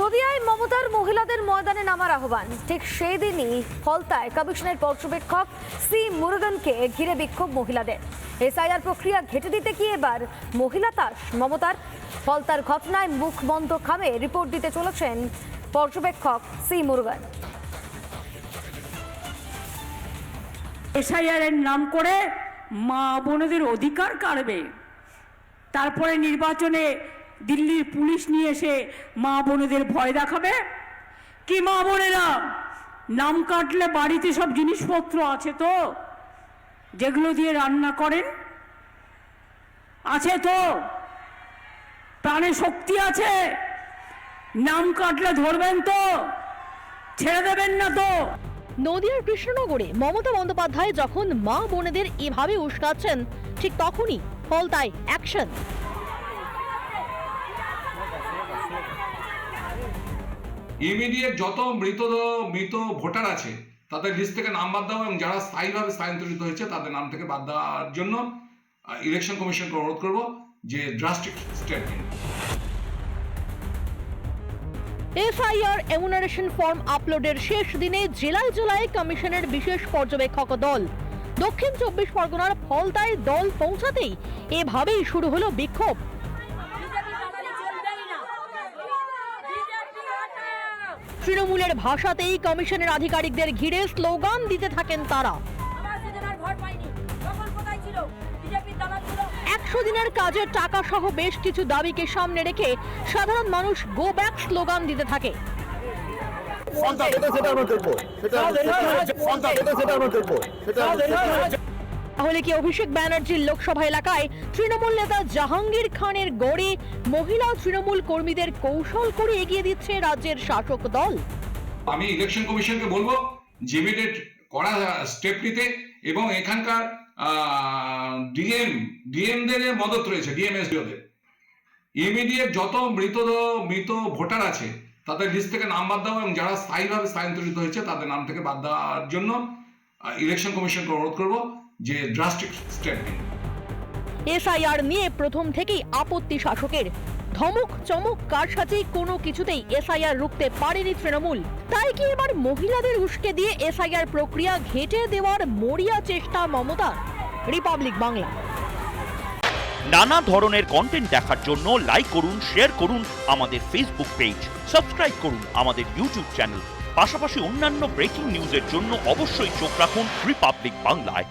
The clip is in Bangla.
নদিয়ায় মমতার মহিলাদের ময়দানে নামার আহ্বান। ঠিক সেই দিনই ফলতায় কমিশনের পর্যবেক্ষক সি মুরুগনকে ঘিরে বিক্ষোভ মহিলাদের। এসআইআর প্রক্রিয়া ঘেটে দিতে কি এবার মহিলা তাস? মমতার ফলতার ঘটনায় মুখ বন্ধ খামে রিপোর্ট দিতে চলেছেন পর্যবেক্ষক সি মুরুগন। এসআইআর এর নাম করে মা বোনদের অধিকার কাড়বে। তারপরে নির্বাচনে দিল্লির পুলিশ নিয়ে এসে মা বোনদের ভয় দেখাবে? কি মা বোনেরা? নাম কাটলে বাড়িতে সব জিনিসপত্র আছে তো? যেগুলো দিয়ে রান্না করেন? আছে তো? প্রাণে শক্তি আছে? নাম কাটলে ধরবেন তো? ছেড়ে দেবেন না তো? নদিয়ার কৃষ্ণনগরে মমতা বন্দ্যোপাধ্যায় যখন মা বোনেদের এভাবে উস্কাচ্ছেন, ঠিক তখনই ফলতায় অ্যাকশন ইমিডিয়েট যত মৃত মৃত ভোটার আছে, তাদের লিস্ট থেকে নাম বাদ দেওয়া এবং যারা স্থায়ীভাবে স্থানান্তরিত হয়েছে, তাদের নাম থেকে বাদ দেওয়ার জন্য ইলেকশন কমিশনকে অনুরোধ করব যে ড্রাস্টিক স্টেপ নিন। এফআইআর এমুনারেশন ফর্ম আপলোডের শেষ দিনে জেলায় জেলায় কমিশনের বিশেষ পর্যবেক্ষক দল। দক্ষিণ চব্বিশ পরগনার ফলতায় দল পৌঁছাতেই এভাবেই শুরু হলো বিক্ষোভ। তৃণমূলের ভাষাতেই কমিশনের আধিকারিকদের ঘিরে স্লোগান দিতে থাকেন তারা। একশো দিনের কাজের টাকা সহ বেশ কিছু দাবিকে সামনে রেখে সাধারণ মানুষ গো ব্যাক স্লোগান দিতে থাকে। সেটা আমরা দেখব। সেটা ফোনটা পেতে সেটা আমরা দেখব। সেটা তাহলে কি অভিষেক ব্যানার্জির লোকসভা এলাকায় তৃণমূল নেতা জাহাঙ্গীর খানের গড়ে মহিলা তৃণমূল কর্মীদের কৌশল করে এগিয়ে দিচ্ছে রাজ্যের শাসক দল? আমি ইলেকশন কমিশনকে বলব ইমিডিয়েট করা স্টেপ নিতে এবং এখানকার ডিএম ডিএমদের মদত রয়েছে ডিএমএসডিওদের ইমিডিয়েট যত মৃত মৃত ভোটার আছে, তাদের লিস্ট থেকে নাম বাদ দেওয়া এবং যারা স্থায়ীভাবে স্থানান্তরিত হয়েছে, তাদের নাম থেকে বাদ দেওয়ার জন্য ইলেকশন কমিশনকে অনুরোধ করব। যে ড্রাস্টিক স্টেপ এসআইআর নিয়ে প্রথম থেকেই আপত্তি শাসকের। ধমক চমক কার সাথেই কোনো কিছুতেই এসআইআর রুখতে পারেনি তৃণমূল। তাই কি এবার মহিলাদের উস্কে দিয়ে এসআইআর প্রক্রিয়া ঘেটে দেওয়ার মরিয়া চেষ্টা মমতা? রিপাবলিক বাংলা। নানা ধরনের কন্টেন্ট দেখার জন্য লাইক করুন শেয়ার করুন আমাদের ফেসবুক পেজ সাবস্ক্রাইব করুন আমাদের ইউটিউব চ্যানেল পাশাপাশি অন্যান্য ব্রেকিং নিউজের জন্য অবশ্যই চোখ রাখুন রিপাবলিক বাংলায়